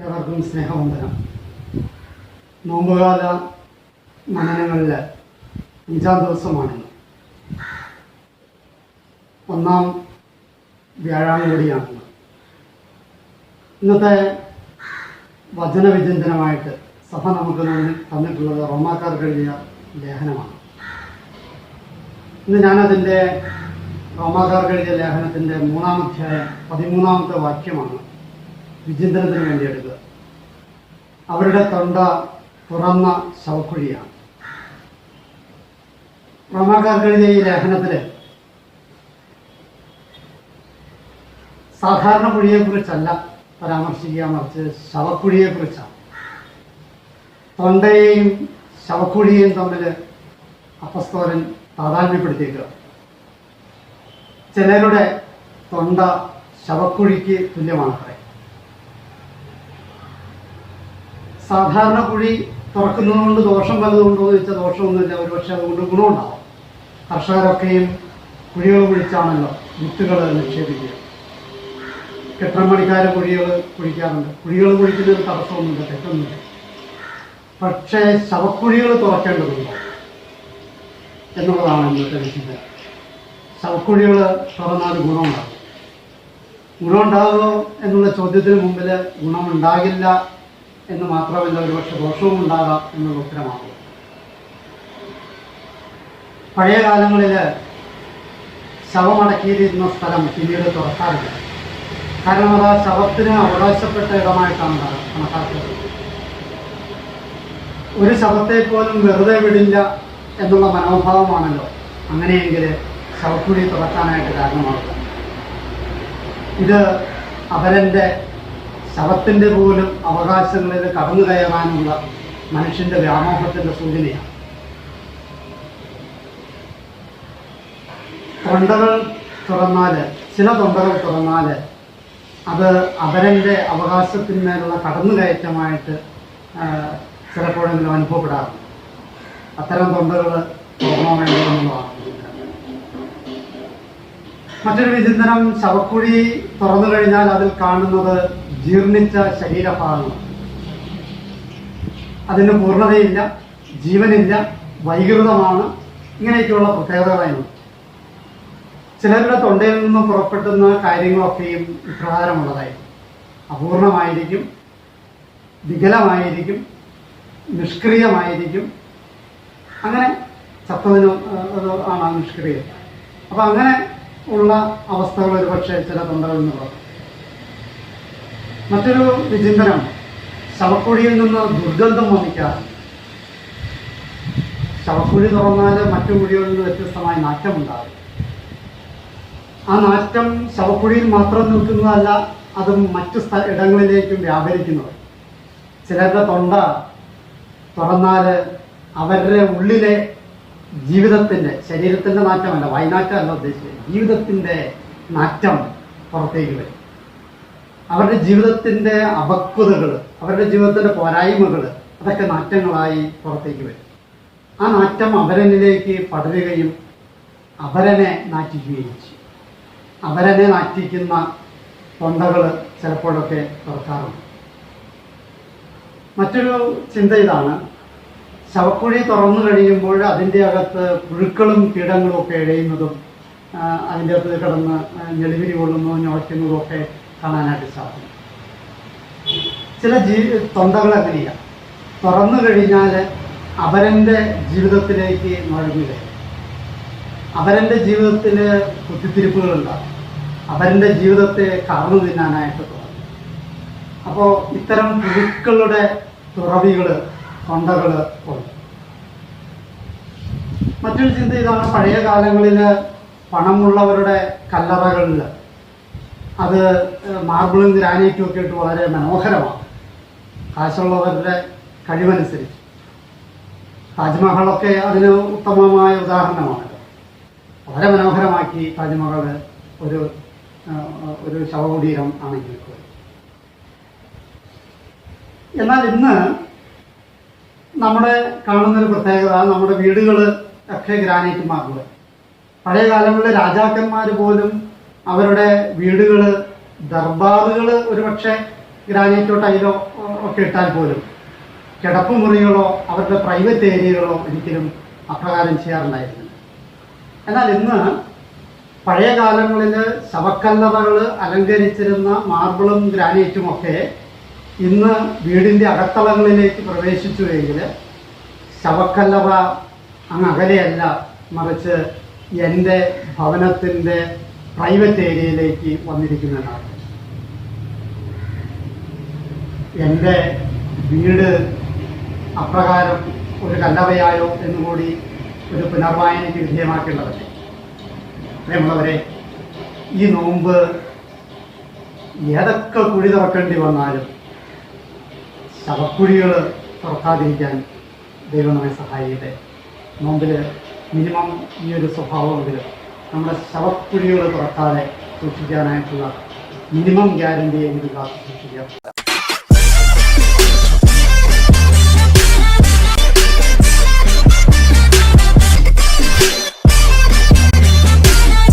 ഏവർക്കും സ്നേഹവന്ദനം. നോമ്പുകാല മനനങ്ങളിൽ അഞ്ചാം ദിവസമാണ്. ഒന്നാം വ്യാഴാഴ്ച കൂടിയാണ് ഇന്നത്തെ വചനവിചിന്തനമായിട്ട് സഭ നമുക്ക് തന്നി- തന്നിട്ടുള്ളത് റോമാക്കാർക്ക് എഴുതിയ ലേഖനമാണ്. ഇന്ന് ഞാനതിന്റെ റോമാക്കാർക്ക് എഴുതിയ ലേഖനത്തിന്റെ മൂന്നാമധ്യായം പതിമൂന്നാമത്തെ വാക്യമാണ്. വിചിന്തനത്തിന് വേണ്ടി എടുക്കുക. അവരുടെ തൊണ്ട തുറന്ന ശവക്കുഴിയാണ്. പ്രമാകാർക്കെഴുതിയ ഈ ലേഖനത്തിൽ സാധാരണ കുഴിയെക്കുറിച്ചല്ല പരാമർശിക്കുക മറിച്ച് ശവക്കുഴിയെക്കുറിച്ചാണ്. തൊണ്ടയെയും ശവക്കുഴിയെയും തമ്മിൽ അപ്പസ്തോരൻ താതാത്മ്യപ്പെടുത്തിയേക്കുക ചിലരുടെ തൊണ്ട ശവക്കുഴിക്ക് തുല്യമാണത്രേ. സാധാരണ കുഴി തുറക്കുന്നതുകൊണ്ട് ദോഷം വല്ലതുണ്ടോ എന്ന് ചോദിച്ചാൽ ദോഷമൊന്നുമില്ല. ഒരുപക്ഷെ അതുകൊണ്ട് ഗുണമുണ്ടാവും. കർഷകരൊക്കെയും കുഴികൾ കുഴിച്ചാണല്ലോ വിത്തുകൾ നിക്ഷേപിക്കുക. കെട്ടിടപ്പണിക്കാർ കുഴികൾ കുഴിക്കാറുണ്ട്? കുഴികൾ കുഴിക്കുന്നതിന് തടസ്സമൊന്നുമില്ല തെറ്റൊന്നുമില്ല. പക്ഷേ ശവക്കുഴികൾ തുറക്കേണ്ടതുണ്ടോ എന്നുള്ളതാണ് ഇന്നത്തെ വിഷയം. ശവക്കുഴികൾ തുറന്നാൽ ഗുണമുണ്ടാകും. ഗുണമുണ്ടാകുമോ എന്നുള്ള ചോദ്യത്തിന് മുമ്പിൽ ഗുണമുണ്ടാകില്ല എന്ന് മാത്രമല്ല ഒരുപക്ഷെ ദോഷവും ഉണ്ടാകാം എന്നുള്ള ഉത്തരമാകും പഴയ കാലങ്ങളിൽ ശവമടക്കിയിരുന്ന സ്ഥലം പിന്നീട് തുറക്കാറില്ല. കാരണം അത് ശവത്തിന് അവകാശപ്പെട്ട ഇടമായിട്ടാണ് കണ- കണക്കാക്കുന്നത് ഒരു ശവത്തെ പോലും വെറുതെ വിടില്ല എന്നുള്ള മനോഭാവമാണല്ലോ. അങ്ങനെയെങ്കിൽ ശവക്കുഴി തുറക്കാനായിട്ട് കാരണമാകും ഇത് അവരന്റെ ശവത്തിന്റെ പോലും അവകാശങ്ങളിൽ കടന്നു കയറാനുള്ള മനുഷ്യന്റെ വ്യാമോഹത്തിന്റെ സൂചനയാണ്. തൊണ്ടകൾ തുറന്നാൽ ചില തൊണ്ടകൾ തുറന്നാൽ അത് അവരന്റെ അവകാശത്തിന്മേലുള്ള കടന്നുകയറ്റമായിട്ട് ചിലപ്പോഴെങ്കിലും അനുഭവപ്പെടാറുണ്ട്. അത്തരം തൊണ്ടകൾ തുറന്നോ വേണ്ടതെന്നുള്ളതാണ് മറ്റൊരു വിചിന്തനം ശവക്കുഴി തുറന്നു കഴിഞ്ഞാൽ അതിൽ കാണുന്നത് ജീർണിച്ച ശരീരഭാഗങ്ങൾ അതിന് പൂർണതയില്ല ജീവനില്ല വൈകൃതമാണ് ഇങ്ങനെയൊക്കെയുള്ള പ്രത്യേകതകളായിരുന്നു ചിലരുടെ തൊണ്ടയിൽ നിന്നും പുറപ്പെട്ടുന്ന കാര്യങ്ങളൊക്കെയും ഇപ്രകാരമുള്ളതായിരുന്നു അപൂർണമായിരിക്കും വികലമായിരിക്കും നിഷ്ക്രിയമായിരിക്കും. അങ്ങനെ ചത്തതിന് ആണ് നിഷ്ക്രിയം. അപ്പം അങ്ങനെ ഉള്ള അവസ്ഥകൾ ഒരുപക്ഷെ ചില തൊണ്ടകളിൽ നിന്ന് പുറത്തു മറ്റൊരു വിചിന്തനം. ശവക്കുഴിയിൽ നിന്ന് ദുർഗന്ധം വമിക്കാറുണ്ട് ശവക്കുഴി തുറന്നാൽ മറ്റു കുഴികളിൽ നിന്ന് വ്യത്യസ്തമായ നാറ്റമുണ്ടാകും. ആ നാറ്റം ശവക്കുഴിയിൽ മാത്രം നിൽക്കുന്നതല്ല അത് മറ്റു ഇടങ്ങളിലേക്കും വ്യാപരിക്കുന്നത്. ചിലരുടെ തൊണ്ട തുറന്നാൽ അവരുടെ ഉള്ളിലെ ജീവിതത്തിന്റെ ശരീരത്തിന്റെ നാറ്റമല്ല വൈനാറ്റമല്ല ഉദ്ദേശിച്ചത്. ജീവിതത്തിന്റെ നാറ്റം പുറത്തേക്ക് വരും. അവരുടെ ജീവിതത്തിന്റെ അപക്വതകൾ അവരുടെ ജീവിതത്തിന്റെ പോരായ്മകൾ അതൊക്കെ നാറ്റങ്ങളായി പുറത്തേക്ക് വരും. ആ നാറ്റം അവരനിലേക്ക് പടരുകയും അവരനെ നാറ്റിക്കുകയും ചെയ്യും. അവരനെ നാറ്റിക്കുന്ന തൊണ്ടകൾ ചിലപ്പോഴൊക്കെ തുറക്കാറുണ്ട്. മറ്റൊരു ചിന്ത ഇതാണ്. ശവക്കുഴി തുറന്നു കഴിയുമ്പോൾ അതിന്റെ അകത്ത് പുഴുക്കളും കീടങ്ങളും ഒക്കെ ഇഴയുന്നതും അതിന്റെ അകത്ത് കിടന്ന് ഞെളിവിരി കൊള്ളുന്നതും ഞൊളയ്ക്കുന്നതും ഒക്കെ കാണാനായിട്ട് സാധിക്കും. ചില ജീ തൊണ്ടകൾ അങ്ങനെയില്ല തുറന്നു കഴിഞ്ഞാൽ അവരന്റെ ജീവിതത്തിലേക്ക് നുഴഞ്ഞുകയും അവരന്റെ ജീവിതത്തിൽ കുത്തിത്തിരിപ്പുകളുണ്ടാകും അവരന്റെ ജീവിതത്തെ കറന്നു തിന്നാനായിട്ട് തുടങ്ങും അപ്പോൾ ഇത്തരം പുഴുക്കളുടെ തുറവികൾ തൊണ്ടകൾ ഉണ്ട് മറ്റൊരു ചിന്ത ഇതാണ് പഴയ കാലങ്ങളിൽ പണമുള്ളവരുടെ കല്ലറകളിൽ അത് മാർബിളും ഗ്രാനൈറ്റും ഒക്കെ ഇട്ട് വളരെ മനോഹരമാണ്. കാശുള്ളവരുടെ കഴിവനുസരിച്ച്. താജ്മഹലൊക്കെ അതിന് ഉത്തമമായ ഉദാഹരണമാണ് വളരെ മനോഹരമാക്കി താജ്മഹൽ ഒരു ഒരു ശവകുടീരം ആണെങ്കിൽ എന്നാൽ ഇന്ന് നമ്മുടെ കാണുന്നൊരു പ്രത്യേകത നമ്മുടെ വീടുകൾ ഒക്കെ ഗ്രാനൈറ്റ് മാർബിൾ പഴയ കാലങ്ങളിലെ രാജാക്കന്മാർ പോലും അവരുടെ വീടുകൾ ദർബാറുകൾ ഒരുപക്ഷെ ഗ്രാനൈറ്റോ ടൈലോ ഒക്കെ ഇട്ടാൽ പോലും കിടപ്പ് മുറികളോ അവരുടെ പ്രൈവറ്റ് ഏരിയകളോ ഒരിക്കലും അപ്രകാരം ചെയ്യാറുണ്ടായിരുന്നില്ല. എന്നാൽ ഇന്ന് പഴയ കാലങ്ങളിൽ ശവക്കല്ലറകൾ അലങ്കരിച്ചിരുന്ന മാർബിളും ഗ്രാനൈറ്റും ഒക്കെ ഇന്ന് വീടിന്റെ അകത്തളങ്ങളിലേക്ക് പ്രവേശിച്ചുവെങ്കിൽ ശവക്കല്ലറ അങ്ങ് അകലെയല്ല മറിച്ച് എന്റെ ഭവനത്തിന്റെ പ്രൈവറ്റ് ഏരിയയിലേക്ക് വന്നിരിക്കുന്നതാണ്. എന്റെ വീട് അപ്രകാരം ഒരു കല്ലറയായോ എന്നുകൂടി ഒരു പുനർവായനയ്ക്ക് വിധേയമാക്കേണ്ടതല്ലേ പ്രിയമുള്ളവരെ ഈ നോമ്പ് ഏതൊക്കെ കുഴി തുറക്കേണ്ടി വന്നാലും ശവക്കുഴികൾ തുറക്കാതിരിക്കാൻ ദൈവം നമ്മെ സഹായിക്കട്ടെ. നോമ്പിൽ മിനിമം ഈ ഒരു സ്വഭാവമെങ്കിലും നമ്മുടെ ശവക്കുഴികൾ തുറക്കാതെ സൂക്ഷിക്കാനായിട്ടുള്ള മിനിമം ഗ്യാരണ്ടി എനിക്ക് കാത്തു സൂക്ഷിക്കാം